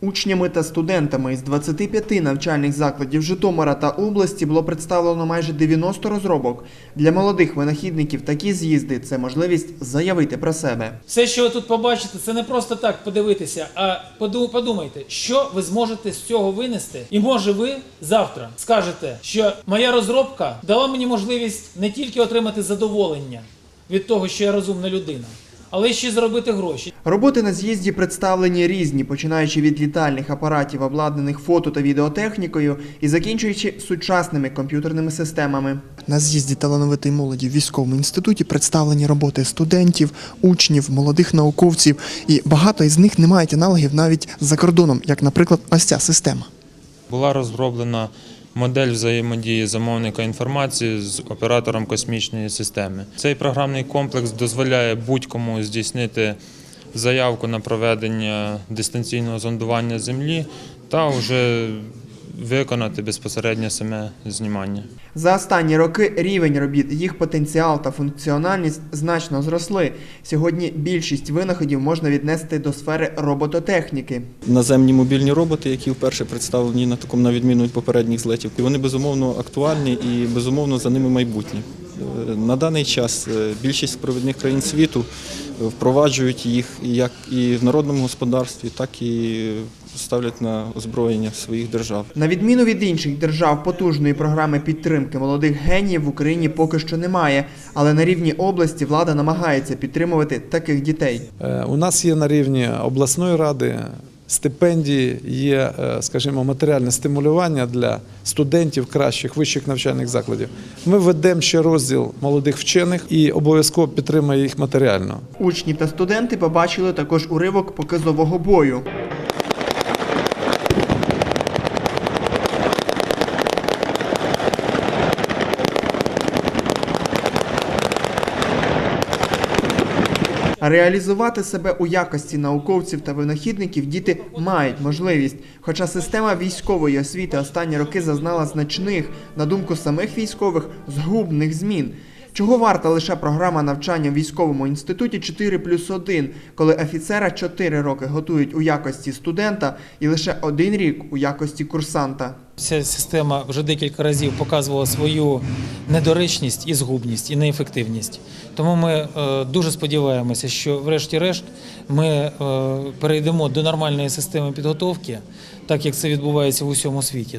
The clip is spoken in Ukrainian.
Учнями та студентами із 25 навчальних закладів Житомира та області було представлено майже 90 розробок. Для молодих винахідників такі з'їзди це можливість заявити про себе. Все, що ви тут побачите, це не просто так подивитися, а поду- подумайте, що ви зможете з цього винести. І може ви завтра скажете, що моя розробка дала мені можливість не тільки отримати задоволення від того, що я розумна людина, але ще й заробити гроші. Роботи на з'їзді представлені різні, починаючи від літальних апаратів, обладнаних фото та відеотехнікою, і закінчуючи сучасними комп'ютерними системами. На з'їзді талановитої молоді в військовому інституті представлені роботи студентів, учнів, молодих науковців, і багато із них не мають аналогів навіть за кордоном, як, наприклад, ось ця система. Була розроблена модель взаємодії замовника інформації з оператором космічної системи. Цей програмний комплекс дозволяє будь-кому здійснити заявку на проведення дистанційного зондування Землі та вже виконати безпосередньо саме знімання. За останні роки рівень робіт, їх потенціал та функціональність значно зросли. Сьогодні більшість винаходів можна віднести до сфери робототехніки. наземні мобільні роботи, які вперше представлені на такому на відміну від попередніх злетів. І вони безумовно актуальні і безумовно за ними майбутнє. Е, На даний час е, більшість провідних країн світу впроваджують їх як і в народному господарстві, так і ставлять на озброєння своїх держав. На відміну від інших держав, потужної програми підтримки молодих геніїв в Україні поки що немає, але на рівні області влада намагається підтримувати таких дітей. Е, У нас є на рівні обласної ради стипендії, є, е, скажімо, матеріальне стимулювання для студентів кращих вищих навчальних закладів. Ми ведемо ще розділ молодих вчених і обов'язково підтримуємо їх матеріально. Учні та студенти побачили також уривок показового бою. Реалізувати себе у якості науковців та винахідників діти мають можливість. Хоча система військової освіти останні роки зазнала значних, на думку самих військових, згубних змін. Чого варта лише програма навчання в військовому інституті 4 плюс 1, коли офіцера 4 роки готують у якості студента і лише один рік у якості курсанта. Ця система вже декілька разів показувала свою недоречність і згубність, і неефективність. Тому ми е, дуже сподіваємося, що, врешті-решт, ми е, перейдемо до нормальної системи підготовки, так як це відбувається в усьому світі.